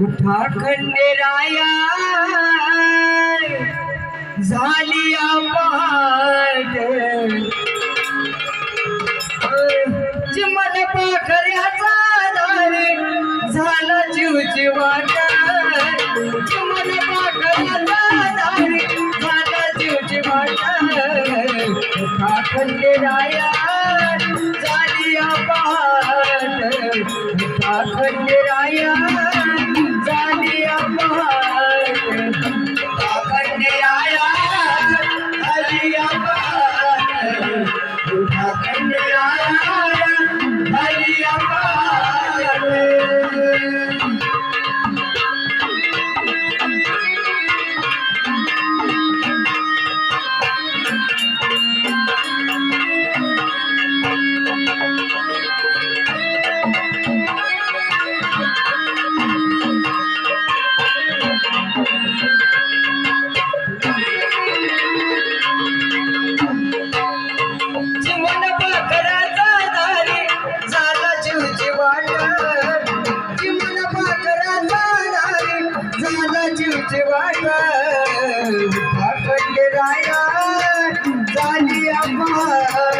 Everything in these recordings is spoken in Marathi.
मुठा राया झाली पाठ चिमल पाखऱ्याचा दार. झाला जीव जीवाचा चिमल पाखऱ्याचा दार. झाला जीव जीवाचा मुठा खंडेराया. झाली पाठ Mama.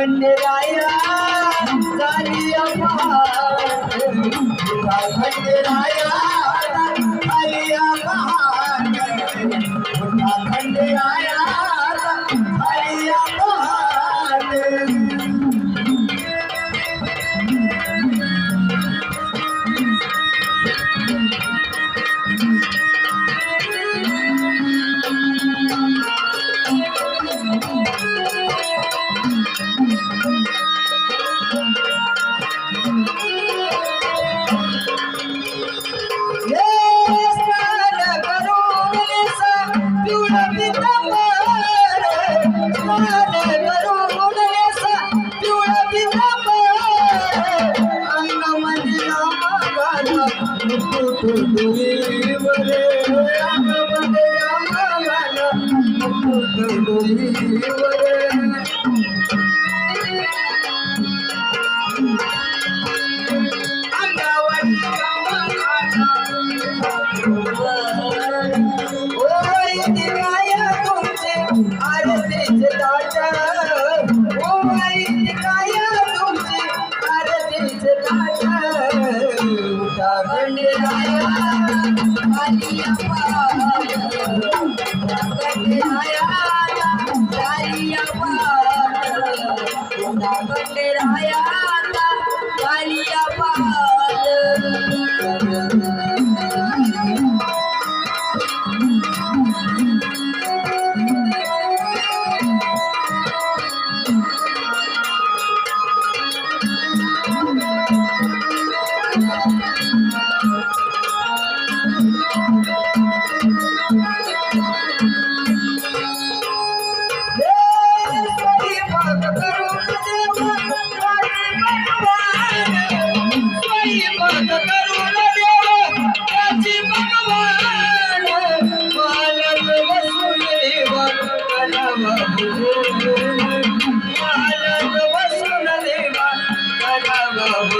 भंडराया सारी भंडराया आया love.